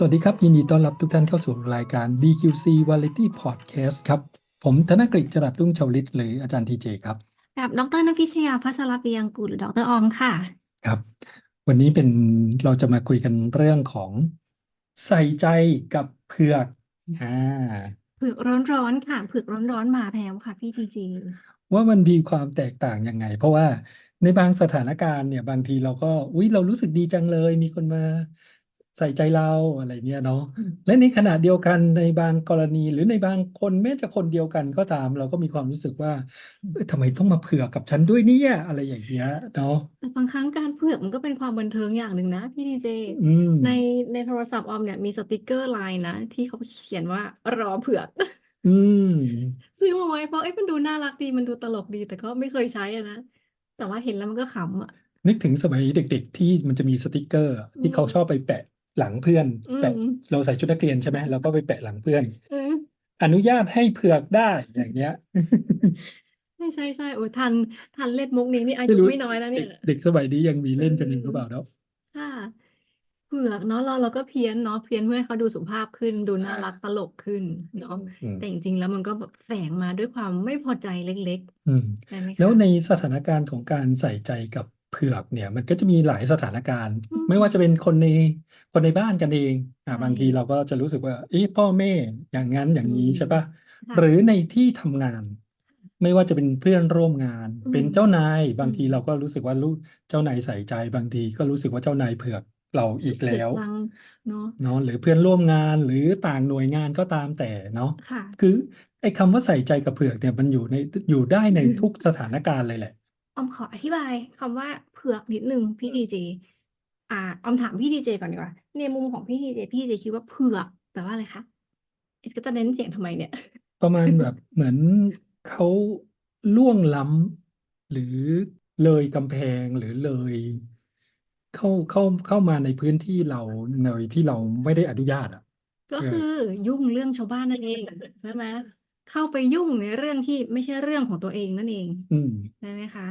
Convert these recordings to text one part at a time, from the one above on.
สวัสดีครับ ยินดีต้อนรับทุกท่านเข้าสู่รายการ BQC Variety Podcast ครับ ผมธนกฤษจรัสรุ่งชาวลิต หรืออาจารย์ทีเจครับกับดรนพิชยาพัชรปิยังกุลหรือดรออมค่ะ ครับ วันนี้เป็นเราจะมาคุยกันเรื่องของใส่ใจกับเผือกอ่าเผือกร้อนๆค่ะเผือกร้อนๆมาแล้วค่ะพี่ทีจีว่ามันมีความแตกต่างยังไง เพราะว่าในบางสถานการณ์เนี่ยบางทีเราก็อุ๊ยเรารู้สึกดีจังเลย มีคนมา ใส่ใจเราอะไรเงี้ยเนาะอืมและในขณะเดียวกันในบางกรณีหรือในบางคนแม้จะคนเดียวกันก็ตาม เราก็มีความรู้สึกว่าเอ้ยทำไมต้องมาเผือกกับฉันด้วยเนี่ยอะไรอย่างเงี้ยเนาะแต่บางครั้งการเผือกมันก็เป็นความบันเทิงอย่างหนึ่งนะพี่ทีเจอืมในในโทรศัพท์ออมเนี่ยมีสติกเกอร์ไลน์นะที่เขาเขียนว่ารอเผือกอืมซื้อมาไว้เพราะเอ้ยมันดูน่ารักดีมันดูตลกดีแต่ก็ไม่เคยใช้อะนะแต่ว่าเห็นแล้วมันก็ขำอะนึกถึงสมัยเด็ก ๆ ที่มันจะมีสติกเกอร์อืที่เขามชอบไปแปะ หลังเพื่อนอืแปะมเราใส่ชุดนักเรียนใช่ไหมเราก็ไปแปะหลังเพื่อนเอออนุญาตให้เผือกได้อย่างเงี้ยใช่ใช่ใช่โอ้ยทันทันเล่นมุกนี้นี่อาไม่ยุรู้ไม่น้อยนะเด็เนี่กยเด็กสมัยนี้ยังมีเอเล่นกันอยู่หรือเปอล่าเนาะค่ะเผือกเนาะเราเราก็เพี้ยนเนาะเพี้ยนเพื่อให้เขาดูสุภาพขึ้น ดูน่ารักตลกขึ้นเนาะอืมแต่จริงๆแล้วมันก็แบบแฝงมาด้วยความไม่พอใจเล็กอืมๆใช่ไหมแล้วคะในสถานการณ์ของการใส่ใจกับ เผือกเนี่ย มันก็จะมีหลายสถานการณ์ อืม ไม่ว่าจะเป็นคนใน คนในบ้านกันเอง อ่า ใช่ บางทีเราก็จะรู้สึกว่า เอ๊ะ พ่อแม่ อย่างนั้น อย่างนี้อืมใช่ปะค่ะ หรือในที่ทำงาน ไม่ว่าจะเป็นเพื่อนร่วมงาน อืเป็นม เจ้านายบางอืทีมเราก็รู้สึกว่าลูกเจ้านายใส่ใจ บางทีก็รู้สึกว่า เจ้านายเผือกเราอีกเผือแล้กวลัง เนาะ เนาะ หรือเพื่อนร่วมงาน หรือต่างหน่วยงานก็ตามแต่เนาะ ค่ะ คือไอ้คำว่า ใส่ใจกับเผือกเนี่ย มันอยู่ใน อยู่ได้ในทุกสถานการณ์เลยแหละ ออมขออธิบายคำว่าเผือกนิดนึงพี่ดีเจอ่าออมถามพี่ดีเจก่อนดีกว่า ในมุมของพี่ดีเจพี่ดีเจคิดว่าเผือกแปลว่าอะไรคะเอ็ดก็จะเน้นเสียงทำไมเนี่ย ประมาณแบบเหมือนเขาล่วงล้ำหรือเลยกำแพงหรือเลย เข้าเข้าเข้ามาในพื้นที่เราในที่เราไม่ได้อนุญาตอะ ก็เออคือยุ่งเรื่องชาวบ้านนั่นเองใช่ไหม เข้าไปยุ่งในเรื่องที่ไม่ใช่เรื่องของตัวเองนั่นเอง อืม ใช่ไหมคะ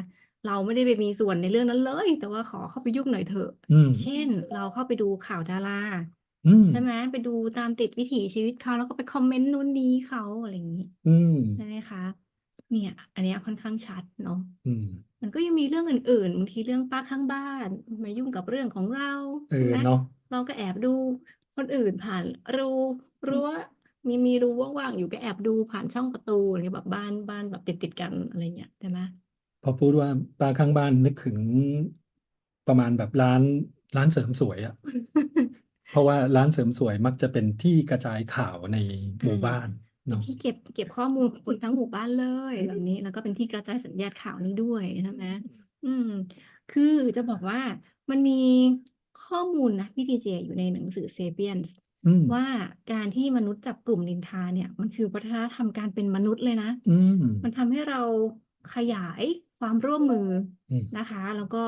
เราไม่ได้ไปมีส่วนในเรื่องนั้นเลย แต่ว่าขอเข้าไปยุ่งหน่อยเถอะ อืม เช่น เราเข้าไปดูข่าวดารา อืม ใช่ไหม ไปดูตามติดวิถีชีวิตเขา แล้วก็ไปคอมเมนต์นู้นนี้เขา อะไรอย่างนี้ อืม ใช่ไหมคะ เนี่ย อันเนี้ยค่อนข้างชัดเนาะ อืม มันก็ยังมีเรื่องอื่นๆบางทีเรื่องป้าข้างบ้านมายุ่งกับเรื่องของเราเอใช่อไหมเนาะ เราก็แอบดูคนอื่นผ่านรูรั้ว มีมีรูว่างๆอยู่ก็แอบดูผ่านช่องประตูอะไรเงี้ยแบบบ้านบ้านแบบติดติดกันอะไรเงี้ยใช่ไหมพอพูดว่าปลาข้างบ้านนึกถึงประมาณแบบร้านร้านเสริมสวยอะเพราะว่าร้านเสริมสวยมักจะเป็นที่กระจายข่าวในหมู่บ้านเป็นเนาะที่เก็บเก็บข้อมูลของคนทั้งหมู่บ้านเลยแบบนี้ แล้วก็เป็นที่กระจายสัญญาณข่าวนี้ด้วยใช่ไหมอืม คือจะบอกว่ามันมีข้อมูลนะพี่ทีเจอยู่ในหนังสือ Sapiens อืม ว่าการที่มนุษย์จับกลุ่มนินทาเนี่ย มันคือวัฒนธรรมการเป็นมนุษย์เลยนะ อืม มันทำให้เราขยายความร่วมมืออืม นะคะ แล้วก็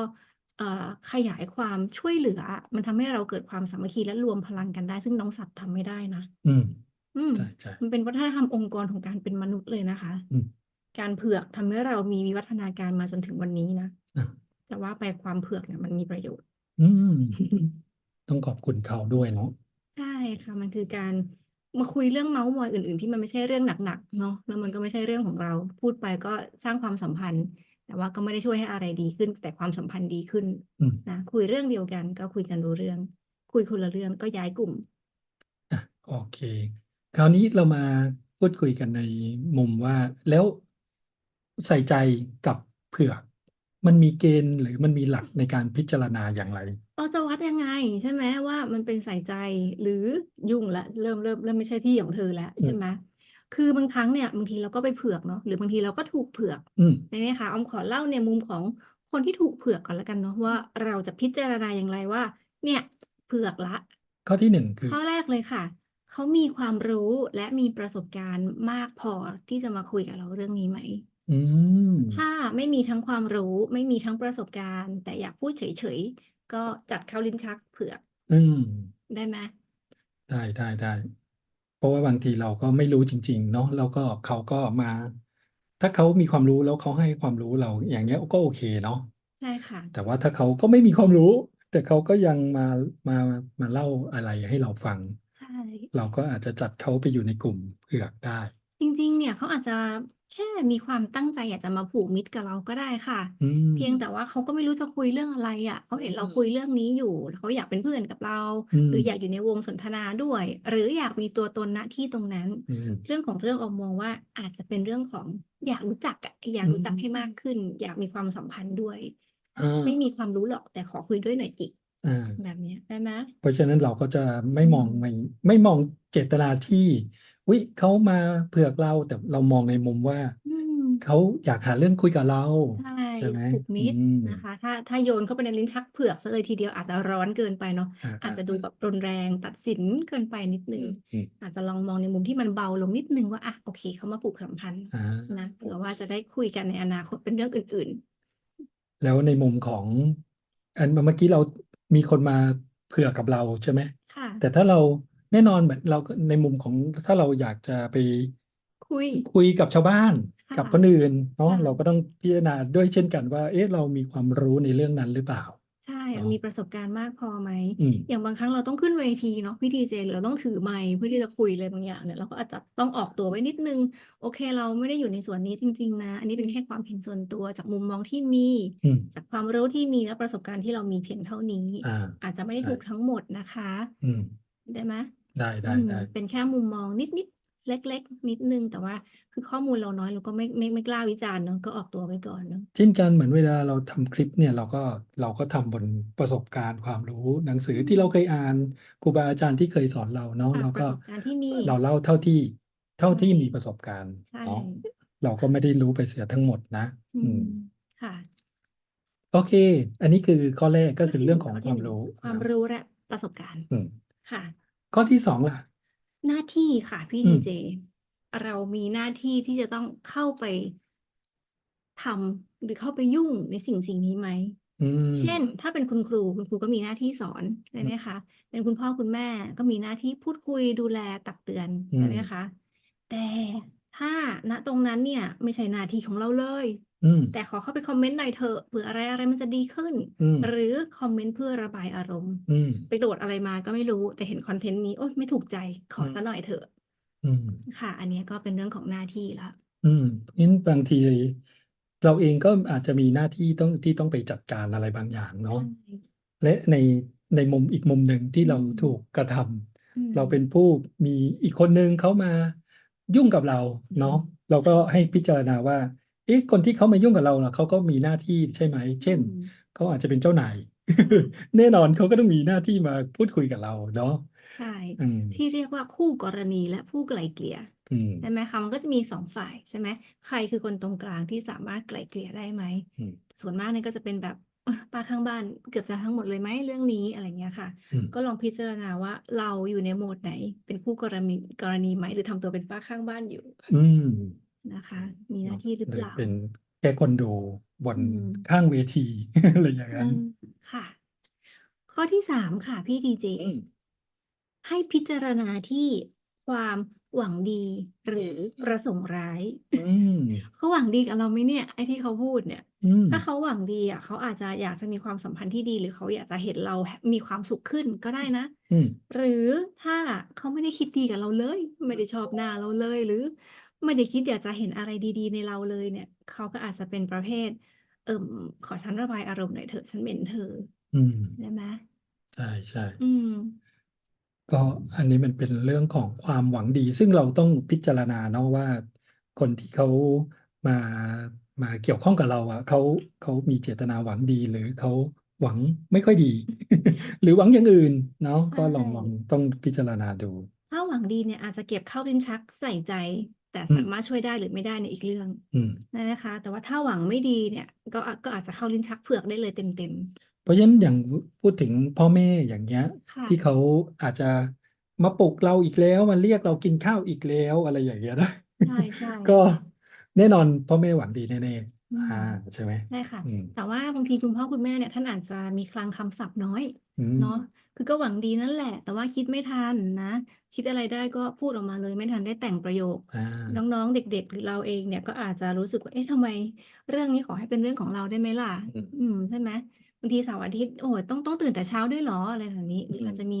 เอ่อขยายความช่วยเหลือ มันทำให้เราเกิดความสามัคคีและรวมพลังกันได้ ซึ่งน้องสัตว์ทำไม่ได้นะ อืม อืม ใช่ใช่ มันเป็นวัฒนธรรมองค์กรของการเป็นมนุษย์เลยนะคะ อืม การเผือกทำให้เรามีวิวัฒนาการมาจนถึงวันนี้นะ อะจะว่าไปความเผือกเนี่ยมันมีประโยชน์ อืม ต้องขอบคุณเขาด้วยเนาะ ใช่ค่ะ มันคือการมาคุยเรื่องเมาส์มอยอื่น ๆ ที่มันไม่ใช่เรื่องหนัก ๆ เนาะแล้วมันก็ไม่ใช่เรื่องของเรา พูดไปก็สร้างความสัมพันธ์ แต่ว่าก็ไม่ได้ช่วยให้อะไรดีขึ้น แต่ความสัมพันธ์ดีขึ้นอืม นะคุยเรื่องเดียวกัน ก็คุยกันรู้เรื่อง คุยคนละเรื่องก็ย้ายกลุ่ม อะโอเค คราวนี้เรามาพูดคุยกันในมุมว่าแล้วใส่ใจกับเผือก มันมีเกณฑ์หรือมันมีหลักในการพิจารณาอย่างไร เราจะวัดยังไงใช่ไหมว่ามันเป็นใส่ใจหรือยุ่งละเริ่มเริ่มเริ่มไม่ใช่ที่ของเธอแล้วอืมใช่ไหมคือบางครั้งเนี่ยบางทีเราก็ไปเผือกเนาะหรือบางทีเราก็ถูกเผือกอืมใช่ไหมคะออมขอเล่าในมุมของคนที่ถูกเผือกก่อนแล้วกันเนาะว่าเราจะพิจารณาอย่างไรว่า เนี่ยเผือกละ ข้อที่หนึ่งคือข้อแรกเลยค่ะเขามีความรู้และมีประสบการณ์มากพอที่จะมาคุยกับเราเรื่องนี้ไหมอืมถ้าไม่มีทั้งความรู้ไม่มีทั้งประสบการณ์ แต่อยากพูดเฉยๆ ก็จัดเข้าลิ้นชักเผือกอืม ได้ไหมได้ได้ได้ เพราะว่าบางทีเราก็ไม่รู้จริง ๆ เนาะแล้วก็เขาก็มา ถ้าเขามีความรู้แล้วเขาให้ความรู้เราอย่างเงี้ยก็โอเคเนาะใช่ค่ะ แต่ว่าถ้าเขาก็ไม่มีความรู้ แต่เขาก็ยังมามามาเล่าอะไรให้เราฟัง ใช่ เราก็อาจจะจัดเขาไปอยู่ในกลุ่มเผือกได้ จริง ๆ เนี่ยเขาอาจจะแค่มีความตั้งใจอยากจะมาผูกมิตรกับเราก็ได้ค่ะ อืมเพียงแต่ว่าเขาก็ไม่รู้จะคุยเรื่องอะไรอะ เขาเห็นเราคุยเรื่องนี้อยู่ เขาอยากเป็นเพื่อนกับเรา อืมหรืออยากอยู่ในวงสนทนาด้วย หรืออยากมีตัวตน ณ ที่ตรงนั้น อืม เรื่องของเรื่องออมมองว่าอาจจะเป็นเรื่องของอยากรู้จักอะ อยากรู้จักให้มากขึ้น อยากมีความสัมพันธ์ด้วยอ่าไม่มีความรู้หรอก แต่ขอคุยด้วยหน่อยจิอ่าแบบเนี้ย ได้ไหม เพราะฉะนั้นเราก็จะไม่อืมองมไม่ไม่มองเจตนาที่ วิเขามาเผือกเรา แต่เรามองในมุมว่า อืม เขาอยากหาเรื่องคุยกับเรา ใช่ ใช่ไหม ผูกมิตรอืมนะคะ ถ้า ถ้าโยนเข้าไปในลิ้นชักเผือกซะเลยทีเดียวอาจจะร้อนเกินไปเนาะอ่าอาจอ่าจะดูแบบรุนแรง ตัดสินเกินไปนิดนึอืงมอืม อาจจะลองมองในมุมที่มันเบาลงนิดนึงว่าอะโอเค เขามาผูกสัมพันธ์อ่านะ เผื่อว่าจะได้คุยกันในอนาคตเป็นเรื่องอื่นแล้วในมุมของ อัน เมื่อกี้เรา มีคนมาเผือกกับเรา ใช่ไหมๆค่ะ แต่ถ้าเรา แน่นอนเหมือนเราในมุมของถ้าเราอยากจะไป คุย คุยกับชาวบ้าน ค่ะ กับคนอื่นเนาะค่ะ เราก็ต้องพิจารณาด้วยเช่นกันว่า เอ๊ะ เรามีความรู้ในเรื่องนั้นหรือเปล่า ใช่เนาะ มีประสบการณ์มากพอไหม อืม อย่างบางครั้งเราต้องขึ้นเวทีเนาะพี่ดีเจหรือเราต้องถือไมค์เพื่อที่จะคุยอะไรบางอย่างเนี่ยเราก็อาจจะต้องออกตัวไว้นิดนึง โอเคเราไม่ได้อยู่ในส่วนนี้จริง ๆ นะ อันนี้เป็นแค่ความเห็นส่วนตัวจากมุมมองที่มี อืม จากความรู้ที่มีและประสบการณ์ที่เรามีเพียงเท่านี้ อ่า อาจจะไม่ได้ใช่ ถูกทั้งหมดนะคะ อืม ได้ไหม ได้ได้อืมได้เป็นแค่มุมมองนิดๆเล็ก ๆ นิดนึง แต่ว่าคือข้อมูลเราน้อยเราก็ไม่ไม่ไม่กล้าวิจารณ์เนาะก็ออกตัวไว้ก่อนเนาะเช่นกันเหมือนเวลาเราทำคลิปเนี่ยเราก็เราก็ทำบนประสบการณ์ความรู้หนังสืออืที่เรามเคยอ่านครูบาอาจารย์ที่เคยสอนเราเนาะค่ะเราปก็ระสบการณ์ที่มี เราเล่าเท่าที่เท่าใช่ที่มีประสบการณ์ใช่ เนาะเราก็ไม่ได้รู้ไปเสียทั้งหมดนะ อือืม มค่ะโอเค อันนี้คือข้อแรกก็ข้อคือที่หเรื่นึ่องงของข้อคที่วามหนึ่งรู้ความนะรู้และประสบการณ์อืม ค่ะ ข้อที่สองล่ะ หน้าที่ค่ะ พี่อืดีม เจ เรามีหน้าที่ที่จะต้องเข้าไปทำหรือเข้าไปยุ่งในสิ่งสิ่งนี้ไหม อืม เช่น ถ้าเป็นคุณครู คุณครูก็มีหน้าที่สอนใช่อืไหมมคะ เป็นคุณพ่อคุณแม่ก็มีหน้าที่พูดคุยดูแลตักเตือนอืใช่มไหมคะ แต่ ถ้าณตรงนั้นเนี่ย ไม่ใช่หน้าที่ของเราเลย อืม แต่ขอเข้าไปคอมเมนต์หน่อยเถอะเผื่ออะไรอะไรมันจะดีขึ้น อืม หรือคอมเมนต์เพื่อระบายอารมณ์ อืม ไปโหลดอะไรมาก็ไม่รู้แต่เห็นคอนเทนต์นี้โอ๊ยไม่ถูกใจขออืม ซะหน่อยเถอะอืม ค่ะ อันเนี้ยก็เป็นเรื่องของหน้าที่ละ อืมงั้นบางที เราเองก็อาจจะมีหน้าที่ต้องที่ต้องไปจัดการอะไรบางอย่างใช่เนาะและในในมุมอีกมุมหนึ่งที่อืเราม ถูกกระทำ อืมเราเป็นผู้มีอีกคนนึงเขามา ยุ่งกับเราเนาะเราก็ใช่ให้พิจารณาว่า เอ๊ะคนที่เขามายุ่งกับเราน่ะเขาก็มีหน้าที่ใช่ไหมอืเช่นมเขาอาจจะเป็นเจ้านายค่ะแน่นอนเขาก็ต้องมีหน้าที่มาพูดคุยกับเราเนาะใช่อืมที่เรียกว่าคู่กรณีและผู้ไกล่เกลี่ยอืมใช่ไหมคะมันก็จะมีสองฝ่ายใช่ไหมใครคือคนตรงกลางที่สามารถไกล่เกลี่ยได้ไหมอืมส่วนมากเนี่ยก็จะเป็นแบบเอ้อ ป้าข้างบ้านเกือบจะทั้งหมดเลยไหมเรื่องนี้อะไรเงี้ยค่ะ อืม ก็ลองพิจารณาว่าเราอยู่ในโหมดไหน เป็นคู่กรณีกรณีไหมหรือทำตัวเป็นป้าข้างบ้านอยู่อืมนะคะ มีหน้าเนาะที่หรือหรืเปอล่า เป็นแค่คนดูบนอืม ข้างเวที อะไรอย่างอืนั้นมค่ะ ข้อที่สามค่ะพี่ดีเจ อืม ให้พิจารณาที่ความ หวังดี หรือประสงค์ร้าย อืม เขาหวังดีกับเราไหมเนี่ย ไอ้ที่เขาพูดเนี่ย อืม ถ้าเขาหวังดีอะ เขาอาจจะอยากจะมีความสัมพันธ์ที่ดี หรือเขาอยากจะเห็นเราแฮมีความสุขขึ้นก็ได้นะ อืม หรือถ้าเขาไม่ได้คิดดีกับเราเลย ไม่ได้ชอบหน้าเราเลย หรือไม่ได้คิดอยากจะเห็นอะไรดีๆ ในเราเลยเนี่ย เขาก็อาจจะเป็นประเภท เอ่อขอฉันระบายอารมณ์หน่อยเถอะ ฉันเหม็นเธออืม ได้ไหมใช่ใช่ อืม ก็อันนี้มันเป็นเรื่องของความหวังดี ซึ่งเราต้องพิจารณาเนาะว่า คนที่เขามามาเกี่ยวข้องกับเราอะเขาเขามีเจตนาหวังดี หรือเขาหวังไม่ค่อยดี หรือหวังอย่างอื่นเนาะใช่ก็ลองลองต้องพิจารณาดู ถ้าหวังดีเนี่ยอาจจะเก็บเข้าลิ้นชักใส่ใจ แต่อืมสามารถช่วยได้หรือไม่ได้ในยอีกเรื่องอืมได้ไหมคะ แต่ว่าถ้าหวังไม่ดีเนี่ย ก็อาก็อาจจะเข้าลิ้นชักเผือกได้เลยเต็มเพราะฉะนั้นอย่างพูดถึงพ่อแม่อย่างเงี้ยๆค่ะ ที่เขาอาจจะมาปลุกเราอีกแล้ว มาเรียกเรากินข้าวอีกแล้ว อะไรอย่างเงี้ยนะ ใช่ใช่ก็แน่นอนพ่อแม่หวังดีแน่ อืมๆอ่าใช่ไหม ใช่ค่ะ อืม แต่ว่าบางทีคุณพ่อคุณแม่เนี่ย ท่านอาจจะมีคลังคำศัพท์น้อยอืมเนาะคือก็หวังดีนั่นแหละ แต่ว่าคิดไม่ทันนะ คิดอะไรได้ก็พูดออกมาเลย ไม่ทันได้แต่งประโยคอ่าน้อง ๆ เด็ก ๆ หรือเราเองเนี่ย ก็อาจจะรู้สึกว่า เอ๊ะ ทำไมเรื่องนี้ขอให้เป็นเรื่องของเราได้ไหมล่ะ อืม อืม ใช่ไหม บางทีเสาร์อาทิตย์โอ้โฮ ต้อง ต้องตื่นแต่เช้าด้วยเหรอ อะไรแบบนี้ หรืออาจจะมี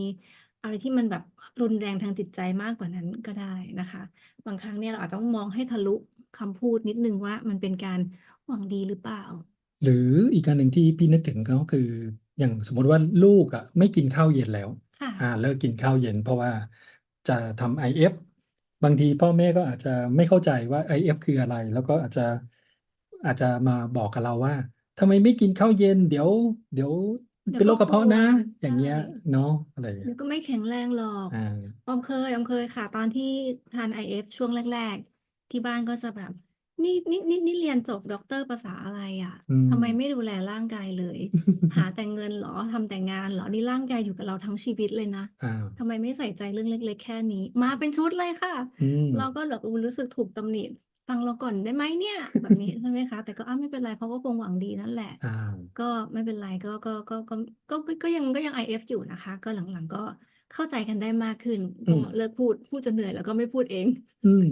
อะไรที่มันแบบรุนแรงทางจิตใจมากกว่านั้นก็ได้นะคะ บางครั้งเนี่ยเราอาจจะต้องมองให้ทะลุคำพูดนิดหนึ่งว่า มันเป็นการหวังดีหรือเปล่า หรืออีกการหนึ่งที่พี่นึกถึง ก็คือ อย่างสมมติว่า ลูกอะไม่กินข้าวเย็นแล้ว ค่ะ อ่า เลิกกินข้าวเย็น เพราะว่าจะทำ IF บางทีพ่อแม่ก็อาจจะไม่เข้าใจว่า IF คืออะไร แล้วก็อาจจะ อาจจะมาบอกกับเราว่า ทำไมไม่กินข้าวเย็น เดี๋ยว เดี๋ยวเดี๋ยวเป็นโรคกก็ระเพาะนะป่วยอย่างเงี้ยใช่ เนาะอะไรอย่างมัเงี้นยก็ไม่แข็งแรงหรอกอ่า ออมเคยออมเคยค่ะ ตอนที่ทาน IF ช่วงแรก ๆ ที่บ้านก็จะแบบ นี่นี่นี่นี่เรียนจบด็อกเตอร์ภาษาอะไรอะอืม ทำไมไม่ดูแลร่างกายเลย หาแต่เงินเหรอทำแต่งานเหรอนี่ร่างกายอยู่กับเราทั้งชีวิตเลยนะอ่าทำไมไม่ใส่ใจเรื่องเล็ก ๆ แค่นี้ มาเป็นชุดเลยค่ะ อืมเราก็แบบอุ๊ยรู้สึกถูกตำหนิ ฟังเราก่อนได้ไหมเนี่ย แบบนี้ใช่ไหมคะ แต่ก็อ้าวไม่เป็นไรเขาก็คงหวังดีนั่นแหละ อ่าก็ไม่เป็นไรก็ก็ก็ก็ก็ก็ก็ยังก็ยัง IF อยู่นะคะ ก็หลังๆก็เข้าใจกันได้มากขึ้นอืก็มเลิกพูดพูดจนเหนื่อยแล้วก็ไม่พูดเอง อืม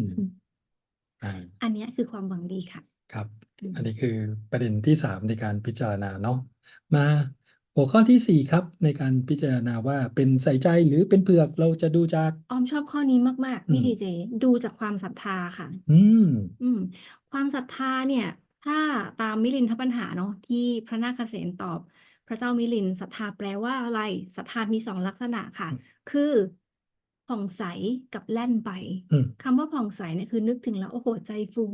อ่า อันเนี้ยคือความหวังดีค่ะครับ อืมอันนี้คือประเด็นที่สามในการพิจารณาเนาะ มา หัวข้อที่สี่ครับ ในการพิจารณาว่าเป็นใส่ใจหรือเป็นเผือกเราจะดูจาก ออมชอบข้อนี้มากอืๆพี่มทีเจ ดูจากความศรัทธาค่ะ อืม อืม ความศรัทธาเนี่ย ถ้าตามมิลินทปัญหาเนาะที่พระนาคเษนตอบ พระเจ้ามิลินศรัทธาแปลว่าอะไรศรัทธามีสองลักษณะค่ะอืมคือผ่องใสกับแล่นไปอืม คำว่าผ่องใสเนี่ยคือนึกถึงแล้วโอ้โหใจฟู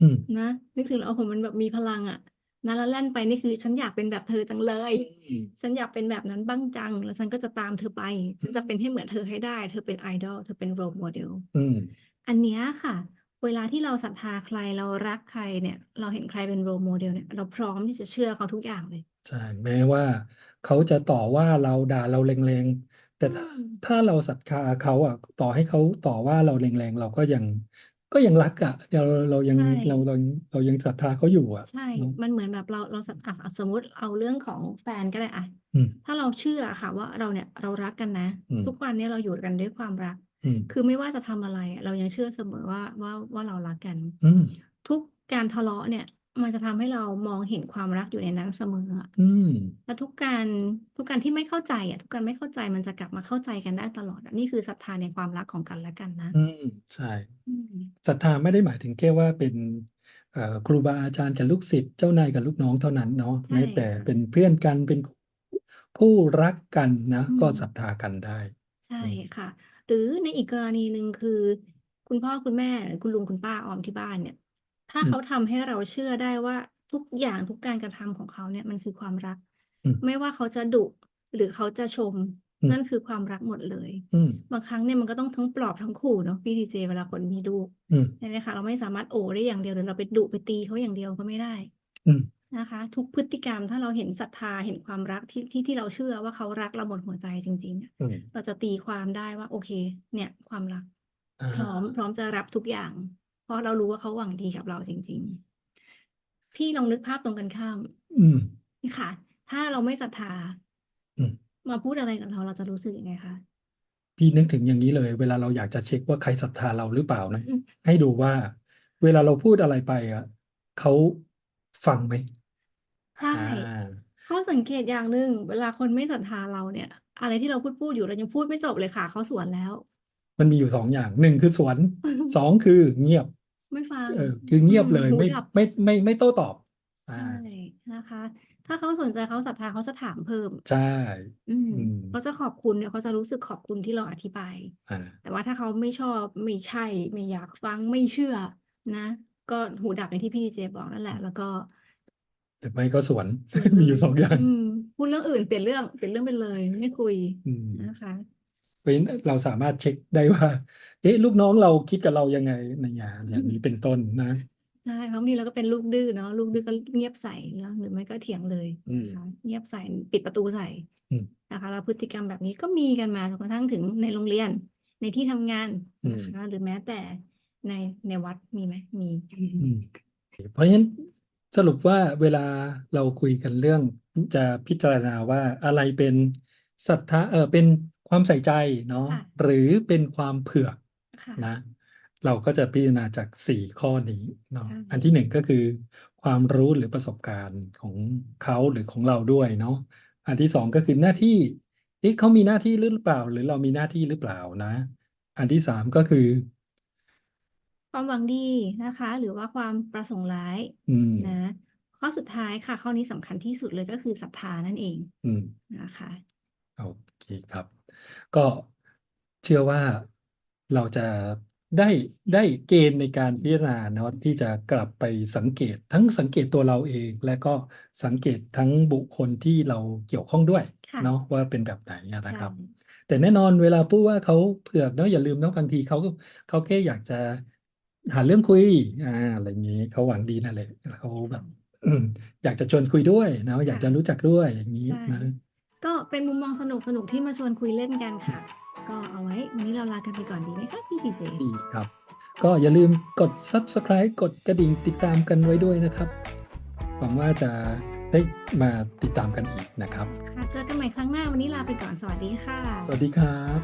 อืม นะนึกถึงแล้วโอ้โหมันแบบมีพลังอะ นะแล้วแล่นไปนี่คือ ฉันอยากเป็นแบบเธอจังเลยอืมฉันอยากเป็นแบบนั้นบ้างจัง แล้วฉันก็จะตามเธอไป ฉันจะเป็นให้เหมือนเธอให้ได้ เธอเป็นไอดอลเธอเป็นโร e โมเดลอืมอันเนี้ยค่ะ เวลาที่เราศรัทธาใครเรารักใครเนี่ย เราเห็นใครเป็นโร e โมเดลเนี่ยเราพร้อมที่จะเชื่อเขาทุกอย่างเลยใช่แม้ว่า เขาจะต่อว่าเราด่าเราแรงๆแต่อืถ้ามถ้าเราศรัทธาเขาอะ ต่อให้เขาต่อว่าเราแรงๆเราก็ยัง ก็ยังรักอะเราเรายังใช่ เราเราเรายังศรัทธาเขาอยู่อะใช่ เนาะมันเหมือนแบบเราเราศรัทอะสมมุติเอาเรื่องของแฟนก็ได้อะอืม ถ้าเราเชื่ออะค่ะว่าเราเนี่ยเรารักกันนะ อืม ทุกวันเนี้ยเราอยู่กันด้วยความรัก อืมคือไม่ว่าจะทำอะไรอะเรายังเชื่อเสมอว่าว่าว่าเรารักกัน อืมทุกการทะเลาะเนี่ย มันจะทำให้เรามองเห็นความรักอยู่ในนั้นเสมออะ อืม แล้วทุกการ ทุกการที่ไม่เข้าใจอะ ทุกการไม่เข้าใจมันจะกลับมาเข้าใจกันได้ตลอดอะ นี่คือศรัทธาในความรักของกันและกันนะ อืม ใช่ อืม ศรัทธาไม่ได้หมายถึงแค่ว่าเป็น เอ่อ ครูบาอาจารย์กับลูกศิษย์ เจ้านายกับลูกน้องเท่านั้นเนาะ ใช่แม้แต่ค่ะ เป็นเพื่อนกัน เป็น คู่รักกันนะ อืก็มศรัทธากันได้ ใช่อืม ค่ะ หรือในอีกกรณีหนึ่ง คือคุณพ่อคุณแม่ หรือคุณลุงคุณป้าออมที่บ้านเนี่ย ถ้าอืเขามทำให้เราเชื่อได้ว่าทุกอย่างทุกการกระทำของเขาเนี่ยมันคือความรัก อืมไม่ว่าเขาจะดุหรือเขาจะชม อืม นั่นคือความรักหมดเลย อืม บางครั้งเนี่ยมันก็ต้องทั้งปลอบทั้งขู่เนาะพี่ทีเจเวลาคนมีลูกอืม ใช่ไหมคะ เราไม่สามารถโอ๋ได้อย่างเดียวหรือเราไปดุไปตีเขาอย่างเดียวก็ไม่ได้อืม นะคะ ทุกพฤติกรรมถ้าเราเห็นศรัทธาเห็นความรักที่ที่ที่เราเชื่อว่าเขารักเราหมดหัวใจจริงๆอะอืมเราจะตีความได้ว่าโอเค เนี่ยความรัก อ่า พร้อมพร้อมจะรับทุกอย่างเพ ราะเรารู้ว่าเขาหวังดีกับเราจริง ๆ พี่ลองนึกภาพตรงกันข้าม อืมค่ะ ถ้าเราไม่ศรัทธาอืมมาพูดอะไรกับเราเราจะรู้สึกยังไงคะพี่นึกถึงอย่างนี้เลย เวลาเราอยากจะเช็คว่าใครศรัทธาเราหรือเปล่านะ ให้ดูว่า เวลาเราพูดอะไรไปอะเขาฟังไหมใช่อ่าข้อสังเกตอย่างหนึ่งเวลาคนไม่ศรัทธาเราเนี่ย อะไรที่เราพูดพูดอยู่เรายังพูดไม่จบเลยค่ะเขาสวนแล้ว มันมีอยู่สองอย่างหนึ่งคือสวนสองคือเงียบ ไม่ฟังเออคือเงียบเลยหูไม่ดับ ไม่ไม่ไม่โต้ตอบ อ่า ใช่นะคะ ถ้าเขาสนใจเขาศรัทธาเขาจะถามเพิ่ม ใช่ อืมอืม เขาจะขอบคุณเนี่ยเขาจะรู้สึกขอบคุณที่เราอธิบาย อ่า แต่ว่าถ้าเขาไม่ชอบไม่ใช่ ไม่อยากฟังไม่เชื่อ นะ ก็หูดับอย่างที่พี่ดีเจบอกนั่นแหละ แล้วก็หรือไม่ก็สวนสวนเลมีอยู่ยสองอย่าง อืมพูดเรื่องอื่นเปลี่ยนเรื่องเปลี่ยนเรื่องไปเลย ไม่คุยอืม นะคะ เพราะฉะนั้นเราสามารถเช็คได้ว่า เอ๊ะ ลูกน้องเราคิดกับเรายังไงในอย่างอย่างนี้เป็นต้นนะ ใช่เพราะบางทีเราก็เป็นลูกดื้อเนาะลูกดื้อก็เงียบใส่เนาะหรือไม่ก็เถียงเลยอืม นะคะเงียบใส่ปิดประตูใส่อืมนะคะแล้วพฤติกรรมแบบนี้ก็มีกันมาจนกระทั่งถึงในโรงเรียนในที่ทำงานอืม นะคะหรือแม้แต่ในในวัดมีไหมมี อืมเพราะฉะนั้นสรุปว่าเวลาเราคุยกันเรื่องจะพิจารณาว่าอะไรเป็นศรัทธาเออเป็น ความใส่ใจเนาะค่ะ หรือเป็นความเผือกค่ะ นะ เราก็จะพิจารณาจากสี่ข้อนี้เนาะใช่อันที่หนึ่งก็คือความรู้หรือประสบการณ์ของเขาหรือของเราด้วยเนาะอันที่สองก็คือหน้าที่เอ๊ะเขามีหน้าที่หรือเปล่า หรือเรามีหน้าที่หรือเปล่านะ อันที่สามก็คือ ความหวังดีนะคะ หรือว่าความประสงค์ร้ายอืมนะ ข้อสุดท้ายค่ะ ข้อนี้สำคัญที่สุดเลยก็คือศรัทธานั่นเองอืม นะคะ โอเคครับ ก็เชื่อว่าเราจะได้ได้เกณฑ์ในการพิจารณาเนาะที่จะกลับไปสังเกตทั้งสังเกตตัวเราเอง และก็สังเกตทั้งบุคคลที่เราเกี่ยวข้องด้วยค่ะเนาะว่าเป็นแบบไหนอะใช่นะครับ แต่แน่นอนเวลาพูดว่าเขาเผือกเนาะอย่าลืมเนาะบางทีเขาก็เขาแค่อยากจะหาเรื่องคุยอ่าอะไรอย่างนี้เขาหวังดีนั่นแหละเขาแบบอืมอยากจะชวนคุยด้วยเนาะอยากจะรู้จักด้วยอย่างนี้ใช่ นะก็ เป็นมุมมองสนุกสนุกๆที่มาชวนคุยเล่นกันค่ะ ก็เอาไว้ วันนี้เราลากันไปก่อนดีไหมคะพี่ดีเจดีครับ ก็อย่าลืมกด Subscribe กดกระดิ่งติดตามกันไว้ด้วยนะครับ หวังว่าจะได้มาติดตามกันอีกนะครับ ค่ะเจอกันใหม่ครั้งหน้าวันนี้ลาไปก่อนสวัสดีค่ะ สวัสดีครับ